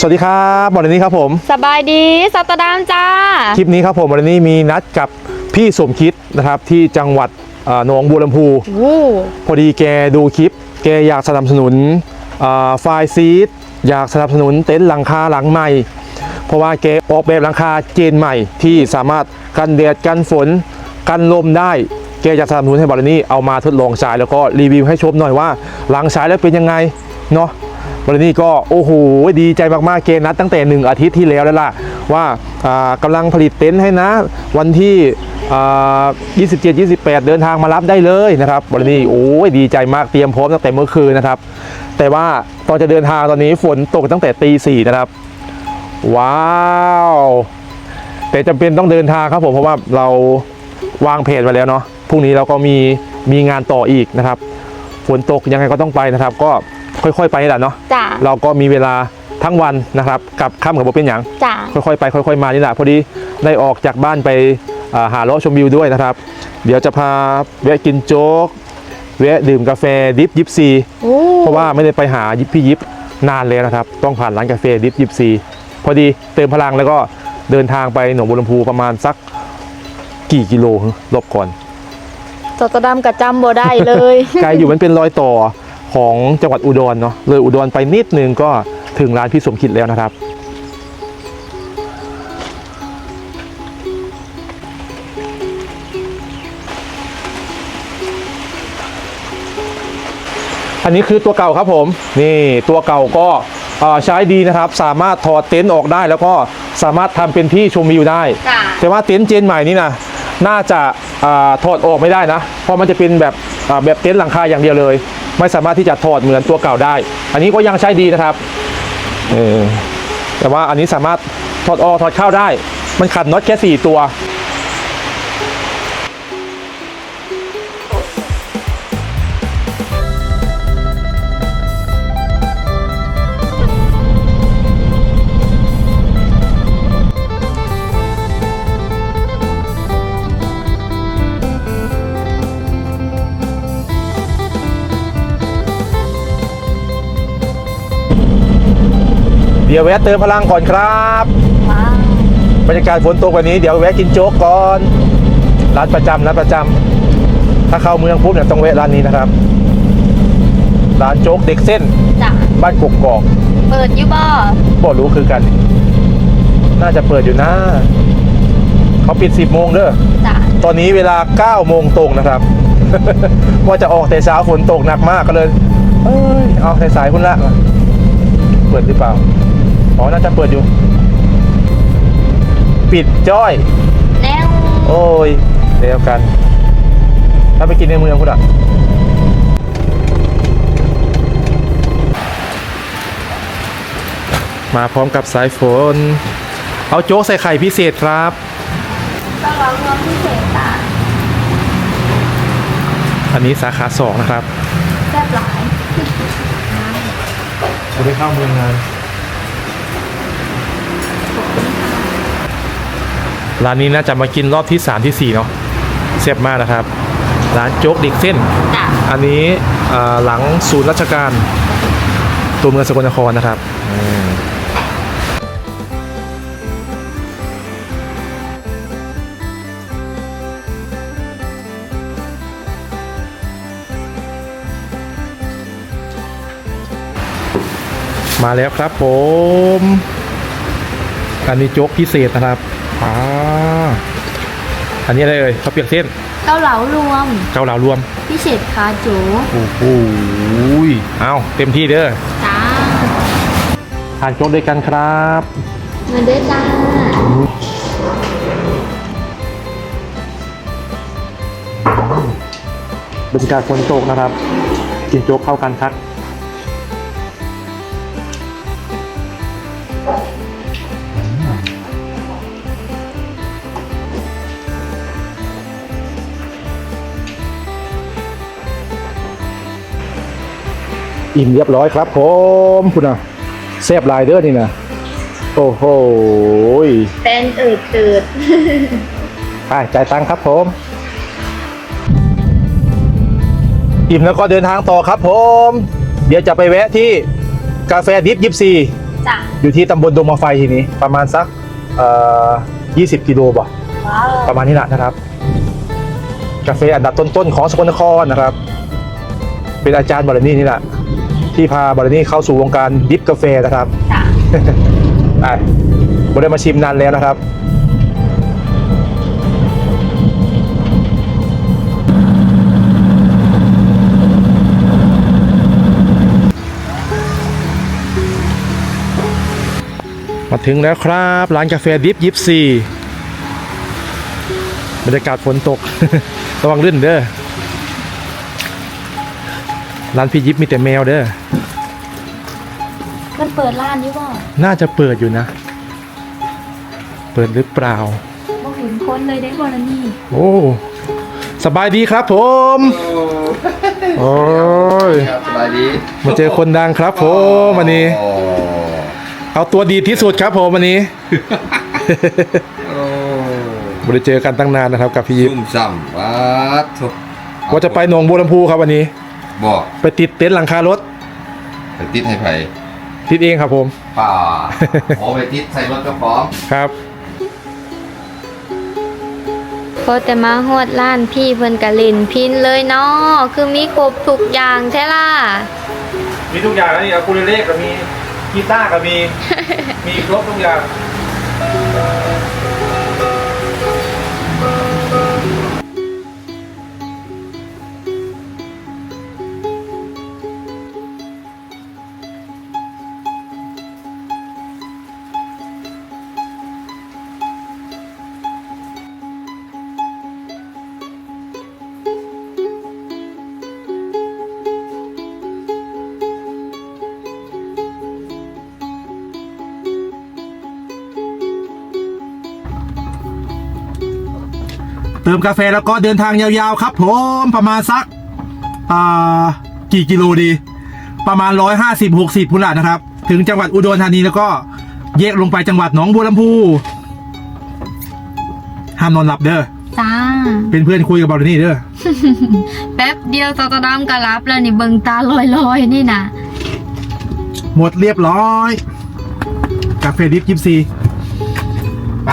สวัสดีครับวันนี้ครับผม สบายดีสัตดามจ้า คลิปนี้ครับผมวันนี้มีนัดกับพี่สมคิดนะครับที่จังหวัดเอ่อหนองบัวลำพูวู้พอดีแกดูคลิป แกอยากสนับสนุนอ่าไฟล์ซีดอยากสนับสนุนเต็นท์หลังคาหลังใหม่ เพราะว่าแกออกแบบหลังคาเจนใหม่ ที่สามารถกันแดดกันฝนกันลมได้แกอยากสนับสนุนให้บอลนี่เอามาทดลองใช้แล้วก็รีวิวให้ชมหน่อยว่าหลังใช้แล้วเป็นยังไงเนาะ บอลนี่ก็โอ้โหดีใจมากๆเกณฑ์นัดตั้งแต่หนึ่งอาทิตย์ที่แล้วแล้วล่ะว่าอ่ากำลังผลิตเต็นท์ให้นะ วันที่อ่า27 28 เดินทางมารับได้เลยนะครับบอลนี่โอ้ยดีใจมากเตรียมพร้อมตั้งแต่เมื่อคืนนะครับ แต่ว่าตอนจะเดินทางตอนนี้ฝนตกตั้งแต่ตีสี่นะครับ ว้าวแต่จำเป็นต้องเดินทางครับผมเพราะว่าเราวางเพจไว้แล้วเนาะพรุ่งนี้เราก็มีมีงานต่ออีกนะครับ ฝนตกยังไงก็ต้องไปนะครับ ก็ ค่อยๆ ไปแหละเนาะจ้าเราก็มีเวลาทั้งวันนะครับกลับค่ำกับโบเป็นอย่างจ้าค่อยๆ ไปค่อยๆ มานี่แหละพอดีได้ออกจากบ้านไปอ่าหาเลาะชมวิวด้วยนะครับ เดี๋ยวจะพาแวะกินโจ๊กแวะดื่มกาแฟดิฟยิปซีวู้เพราะว่าไม่ได้ไปหายิปพี่ยิปนานเลยนะครับ ต้องผ่านร้านกาแฟดิฟยิปซี พอดีเติมพลังแล้วก็เดินทางไปหนองบัวลำพูประมาณสักกี่กิโลลบก่อนสัตดามกับจำบ่ได้เลย ไกลอยู่มันเป็นรอยต่อ ของจังหวัดอุดรเนาะเลยอุดรไปนิดนึงก็ถึงร้านพี่สมคิดแล้วนะครับ อันนี้คือตัวเก่าครับผมนี่ตัวเก่าก็เอ่อใช้ดีนะครับ สามารถถอดเต็นท์ออกได้ แล้วก็สามารถทำเป็นที่ชมวิวได้จ้าแต่ว่าเต็นท์เจนใหม่นี่นะน่าจะอาถอดออกไม่ได้นะ เพราะมันจะเป็นแบบอ่าแบบเต็นท์หลังคาอย่างเดียวเลย ไม่สามารถที่จะถอดเหมือนตัวเก่าได้ อันนี้ก็ยังใช้ดีนะครับเออแต่ว่าอันนี้สามารถถอดออกถอดเข้าได้ มันขัดน็อตแค่ 4 ตัว ดี๋ยวแวะเติมพลังก่อนครับว้าวบรรยากาศฝนตกวันนี้เดี๋ยวแวะกินโจ๊กก่อนร้านประจำร้านประจำถ้าเข้าเมืองปุ๊บเนี่ยต้องแวะร้านนี้นะครับร้านโจ๊กเด็กเส้นจ้าบ้านกกอกเปิดอยูบ่บ่รู้คือกัน น่าจะเปิดอยู่นะเขาปิด 10 โมงเด้อจ้าตอนนี้เวลา 9 โมงตรงนะครับ ว่าจะออกแต่เช้าฝนตกหนักมากก็เลย เอ้ยเอาสายๆคุณละ เปิดหรือเปล่า อ๋อ น่าจะเปิดอยู่ ปิดจ้อยแนวโอ้ยเดียวกัน ถ้าไปกินในเมืองคุณอะมาพร้อมกับสายฝน เอาโจ๊กใส่ไข่พิเศษครับต้องร้องรวมพิเศษจ้าอันนี้สาขาสองนะครับ แซ่บหลายจะไปเข้าเมืองงาน ร้านนี้น่าจะมากินรอบที่3ที่4เนาะแซ่บมากนะครับ ร้านโจ๊กเด็กเส้น จ้าอันนี้อ่าหลังศูนย์ราชการ ตัวเมืองสกลนครนะครับอืมมาแล้วครับผม อันนี้โจ๊กพิเศษนะครับ อ่าอันนี้อะไรเอ่ยข้าวเปียกเส้นเกาเหลารวม เกาเหลารวม พิเศษคาโจโอ้โหยเอาเต็มที่เด้อจ้าทานโจ๊กด้วยกันครับเงินเด้อจ้าบรรยากาศฝนตกนะครับ กินโจ๊กเข้ากันครับ อิ่มเรียบร้อยครับผมคุณอะแซบลายเด้อนี่นะโอ้โหยเป็นอืดตืดไปจ่ายตังค์ครับผม อิ่มแล้วก็เดินทางต่อครับผม เดี๋ยวจะไปแวะที่กาแฟดิฟยิปซีจ้าอยู่ที่ตำบลดงมาไฟทีนี้ ประมาณสักเอ่อ20 กิโลบ่ว้าวประมาณนี้แหละนะครับ กาแฟอันดับต้นๆของสกลนครนะครับ เป็นอาจารย์บรนี่นี่แหละ ที่พาบรนี่เข้าสู่วงการดิฟกาแฟนะครับจ้ะไปบได้มาชิมนานแล้วนะครับ มาถึงแล้วครับร้านกาแฟดิฟยิปซีบรรยากาศฝนตก ระวังลื่นเด้อ ร้านพี่ยิปมีแต่แมวเด้อ มันเปิดร้านอยู่บ่น่าจะเปิดอยู่นะ เปิดหรือเปล่า บ่เห็นคนเลยได้บ่ละนี่โอ้สบายดีครับผม โอ้ยครับสบายดีมาเจอคนดังครับผมวันนี้ โอ้เอาตัวดีที่สุดครับผมวันนี้ โอ้ไม่ได้เจอกันตั้งนานนะครับกับพี่ยิปซุ่มซ้ำวัดทุกว่าจะไปหนองบัวลำพูครับวันนี้ บอกไปติดเต็นท์หลังคารถ ไปติดให้ไผ่ติดเองครับผมป่าโอ้ไปติดใส่รถกระป๋องครับพอแต่มาฮอดร้านพี่เพิ่นก็เล่นพินเลยเนาะคือมีครบทุกอย่างแท้ล่ะ มีทุกอย่างแล้วนี่อะคูเลเล่ก็มีกีตาร์ก็มี มีครบทุกอย่าง ติมกาแฟแล้วก็เดินทางยาวๆครับผมประมาณสักอ่ากี่กิโลดี ประมาณ 150 60พุ่นละนะครับ ถึงจังหวัดอุดรธานีแล้วก็แยกลงไปจังหวัดหนองบัวลำพูห้ามนอนหลับเด้อจ้า เป็นเพื่อนคุยกับบอลนี่เด้อแป๊บเดียวตอตะดำก็รับแล้วนี่เบิ่งตาลอยๆนี่นะหมดเรียบร้อย กาแฟดิฟยิปซีไป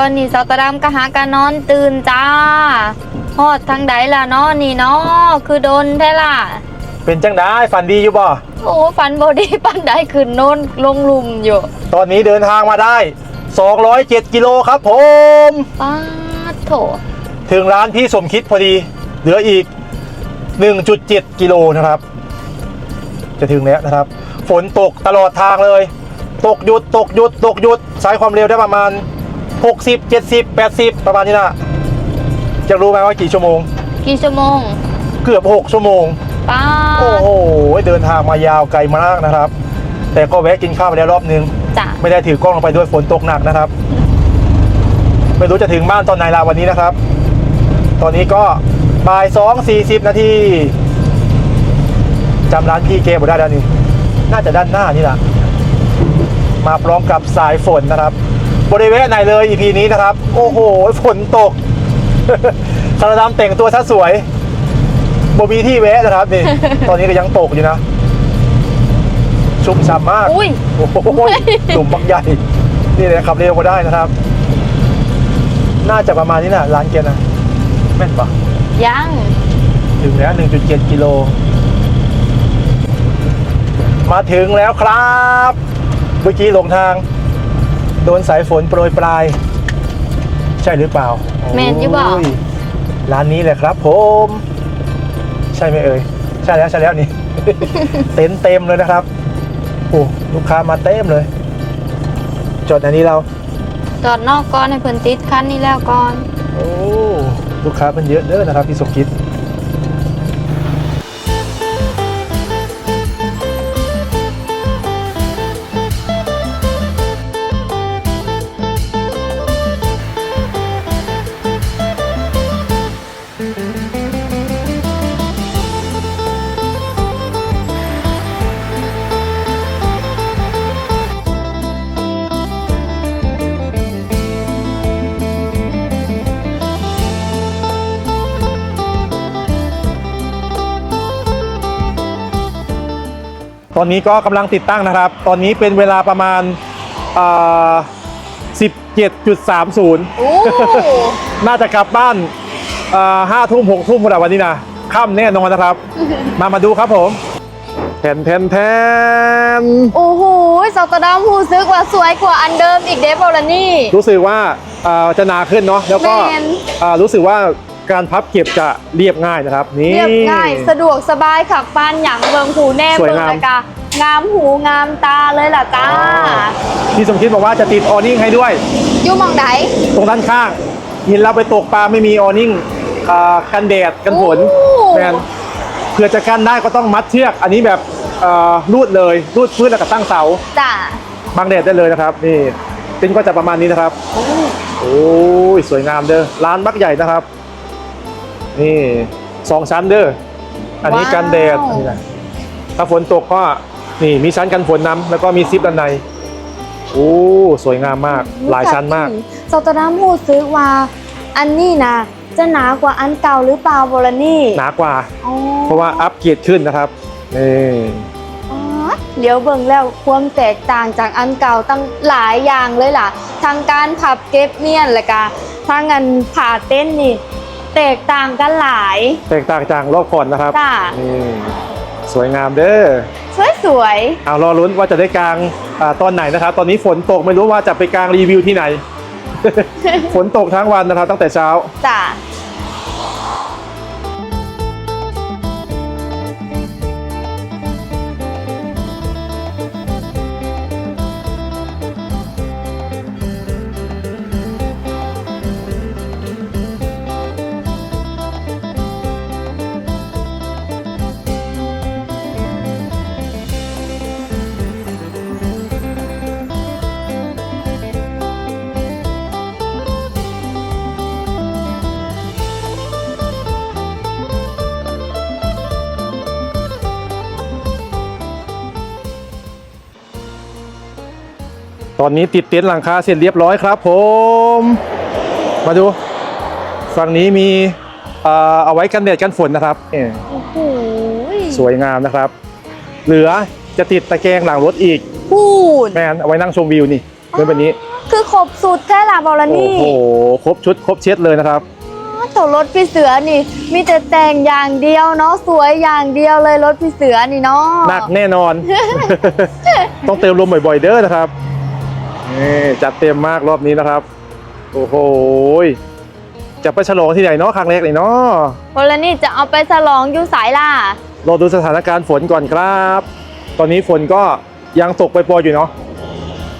อนนี้สาวตะดำก็หากะนอนตื่นจ้าฮอดทางใดล่ะเนาะนี่เนาะคือโดนแท้ล่ะ เป็นจังได้ฝันดีอยู่บ่ โอ้ฟันบอดีปันได้ขึ้นโน้นลงลุมอยู่ตอนนี้เดินทางมาได้ 207 กิโลครับผม ป้าดโถถึงร้านพี่สมคิดพอดี เหลืออีก 1.7 กิโลนะครับ จะถึงแล้วนะครับ ฝนตกตลอดทางเลย ตกหยุดตกหยุดตกหยุดสายความเร็วได้ประมาณ 60 70 80 ประมาณนี้นะจะรู้ไหมว่ากี่ชั่วโมง กี่ชั่วโมง เกือบ 6 ชั่วโมงป้าโอ้ดโหเดินทางมายาวไกลมากนะครับ แต่ก็แวะกินข้าวไปแล้วรอบนึงจ้ะไม่ได้ถือกล้องลงไปด้วยฝนตกหนักนะครับ ไม่รู้จะถึงบ้านตอนไหนละวันนี้นะครับ ตอนนี้ก็บ่ายสองสี่สิบนาทีจำร้านพี่เกบได้แล้วนี่น่าจะด้านหน้านี่แหละมาพร้อมกับสายฝนนะครับ บริเวณไหนเลยอีพีนี้นะครับ โอ้โหฝนตกสารดำแต่งตัวซะสวยโบมีที่แวะนะครับนี่ ตอนนี้ก็ยังตกอยู่นะ ชุ่มฉ่ำมาก อุ้ยโอ้โหหลุมบักใหญ่ นี่เลยขับเร็วก็ได้นะครับ น่าจะประมาณนี้นะร้านเกียร์นะแม่นปะยังถึงแล้ว1.7กิโล มาถึงแล้วครับ เมื่อกี้หลงทางโดนสายฝนโปรยปลาย ใช่หรือเปล่าแม่นอยู่บ่ โยร้านนี้เลยครับผม ใช่ไหมเอ่ยใช่แล้วใช่แล้วนี่ เต็นท์เต็มเลยนะครับโอ้ลูกค้ามาเต็มเลย จดอันนี้เรา จอดนอกก่อนให้เพิ่นติดคันนี้แล้วก่อน โอ้ลูกค้ามันเยอะเด้อนะครับพี่สมคิด อนนี้ก็กำลังติดตั้งนะครับ ตอนนี้เป็นเวลาประมาณอ่า17.30โอ้น่าจะกลับบ้านห้าทุ่มหกทุ่มวันนี้นะค่ำแน่นอนนะครับ มามาดูครับผมแทนแทนแทนโอ้โหสตาร์ดัมรู้สึกว่าสวยกว่าอันเดิมอีกเดฟโบลนี่ รู้สึกว่าอ่าจะหนาขึ้นเนาะแล้วก็แมนอ่ารู้สึกว่า การพับเก็บจะเรียบง่ายนะครับ นี่ เรียบง่าย สะดวกสบายขับฟันอย่างเบิงหูแน่สวยเบิงงามเลยกะงามหูงามตาเลยล่ะจ้า พี่สมคิดบอกว่าจะติดออนิ่งให้ด้วย อยู่หมองไหนตรงด้านข้างเห็นเราไปตกปลาไม่มีออนิ่งอ่ากันแดดกันฝนโอ้แมนเพื่อจะกันได้ก็ต้องมัดเชือก อันนี้แบบอ่ารูดเลยรูดพื้นแล้วก็ตั้งเสาจ้าบังแดดได้เลยนะครับ นี่ติ้นก็จะประมาณนี้นะครับ โอ้ยสวยงามเด้อร้านบักใหญ่นะครับ นี่สองชั้นเด้ออันนี้กันแดดอันนี้นะถ้าฝนตกก็นี่มีชั้นกันฝนน้ำแล้วก็มีซิปด้านในโอ้สวยงามมากหลายชั้นมาก สตาร์ดัมรู้สึกว่า อันนี้นะจะหนากว่าอันเก่าหรือเปล่าโบลนี่หนากว่า อ๋อเพราะว่าอัปเกรดขึ้นนะครับนี่อ๋อเดี๋ยวเบิ่งแล้วความแตกต่างจากอันเก่าตั้งหลายอย่างเลยล่ะ ทางการพับเก็บเมียนและกาทางอันผ่าเต้นนี่ แตกต่างกันหลาย แตกต่างจากรอบก่อนนะครับจ้านี่สวยงามเด้อสวยสวยเอารอลุ้นว่าจะได้กลางอาตอนไหนนะครับ ตอนนี้ฝนตกไม่รู้ว่าจะไปกลางรีวิวที่ไหน ฝนตกทั้งวันนะครับ ตั้งแต่เช้า ๆจ้า ตอนนี้ติดเต็นท์หลังคาเสร็จเรียบร้อยครับ ผม มาดูฝั่งนี้มีเอ่อเอาไว้กันแดดกันฝนนะครับเนี่ยโอ้โหสวยงามนะครับ เหลือจะติดตะแกรงหลังรถอีกพูดแมนเอาไว้นั่งชมวิวนี่เรื่องแบบนี้ คือครบสุดแท้ล่ะบอลโอ้นี่โหครบชุดครบเช็ดเลยนะครับตัวรถพี่เสือนี่ มีแต่แต่งอย่างเดียวเนาะสวยอย่างเดียวเลยรถพี่เสือนี่เนาะหนักแน่นอน ต้องเติมลมบ่อยๆเด้อนะครับ นี่จัดเต็มมากรอบนี้นะครับ โอ้โหจะไปฉลองที่ไหนเนาะครั้งแรกเลยเนาะบอลนี่จะเอาไปฉลองอยู่สายล่ะรอดูสถานการณ์ฝนก่อนครับ ตอนนี้ฝนก็ยังตกไปปล่อยๆอยู่เนาะ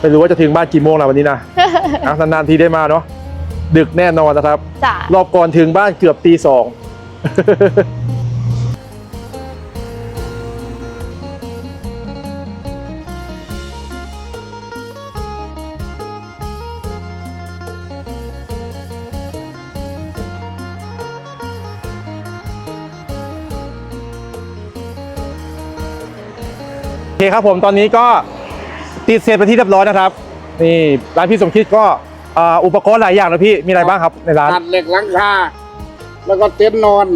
ไม่รู้ว่าจะถึงบ้านกี่โมงแล้ววันนี้นะอะนานๆทีได้มาเนาะดึกแน่นอนนะครับจ้ะรอบก่อนถึงบ้านเกือบตีสอง โอเคครับผมตอนนี้ก็ติดเสร็จไปนที่เรียบร้อยนะครับ นี่ร้านพี่สมคิดก็อ่าอุปกรณ์หลายอย่างนะพี่มีอะไรบ้างครับในร้านตัดเหล็กหลังคาแล้วก็เต็นท์นอน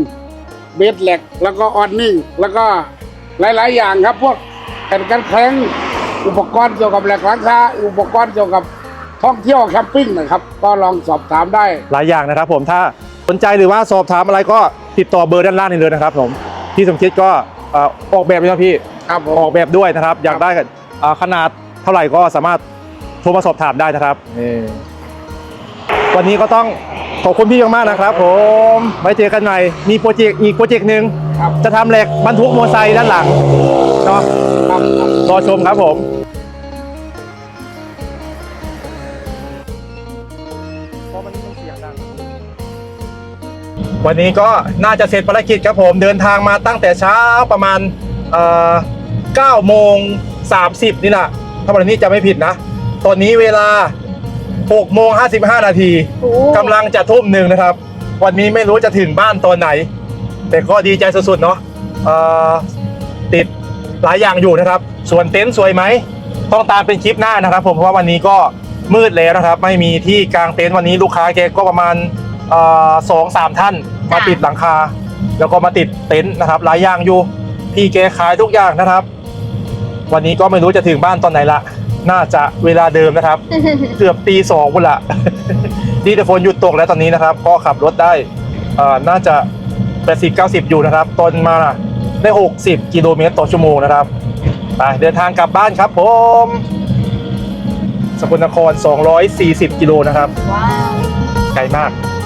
เบดเหล็ก แล้วก็ออนนิ่งแล้วก็หลาย ๆ อย่างครับ พวกแผ่นกันแข็งอุปกรณ์เกี่ยวกับเหล็กหลังคาอุปกรณ์เกี่ยวกับท่องเที่ยวแคมปิ้งนะครับก็ลองสอบถามได้ หลายอย่างนะครับ ผมถ้าสนใจหรือว่าสอบถามอะไรก็ติดต่อเบอร์ด้านล่างนี้เลยนะครับ ผมพี่สมคิดก็เอ่อออกแบบด้วยนะพี่ ครับผมออกแบบด้วยนะครับ อยากได้เอ่อขนาดเท่าไหร่ก็สามารถโทรมาสอบถามได้นะครับนี่วันนี้ก็ต้องขอบคุณพี่มากๆนะครับ ผมไว้เจอกันใหม่มีโปรเจกต์อีกโปรเจกต์หนึ่งครับ จะทำเหล็กบรรทุกมอเตอร์ไซค์ด้านหลังเนาะครับครับรอชมครับผมวันนี้ก็น่าจะเสร็จภารกิจครับผมเดินทางมาตั้งแต่เช้าประมาณเอ่อ 9โมง30 นี่แหละถ้าวันนี้จะไม่ผิดนะ ตอนนี้เวลา6โมง55 นาทีโอ้กำลังจะทุ่มหนึ่งนะครับ วันนี้ไม่รู้จะถึงบ้านตอนไหน แต่ก็ดีใจสุดๆเนาะเอ่อติดหลายอย่างอยู่นะครับ ส่วนเต็นท์สวยไหม ต้องตามเป็นคลิปหน้านะครับ ผมเพราะว่าวันนี้ก็มืดแล้วนะครับ ไม่มีที่กลางเต็นท์วันนี้ลูกค้าแกก็ประมาณเอ่อสองสามท่านมาติดหลังคา แล้วก็มาติดเต็นท์นะครับ หลายอย่างอยู่พี่แกขายทุกอย่างนะครับ วันนี้ก็ไม่รู้จะถึงบ้านตอนไหนละ น่าจะเวลาเดิมนะครับ เกือบตีสองพุ่นละ ดีแต่ฝนหยุดตกแล้วตอนนี้นะครับ ก็ขับรถได้อ่าน่าจะ 80 90 อยู่นะครับ ตอนมาได้ 60 กิโลเมตรต่อชั่วโมงนะครับ ไปเดินทางกลับบ้านครับผม สกลนคร 240 กิโลนะครับว้าวไกลมากไ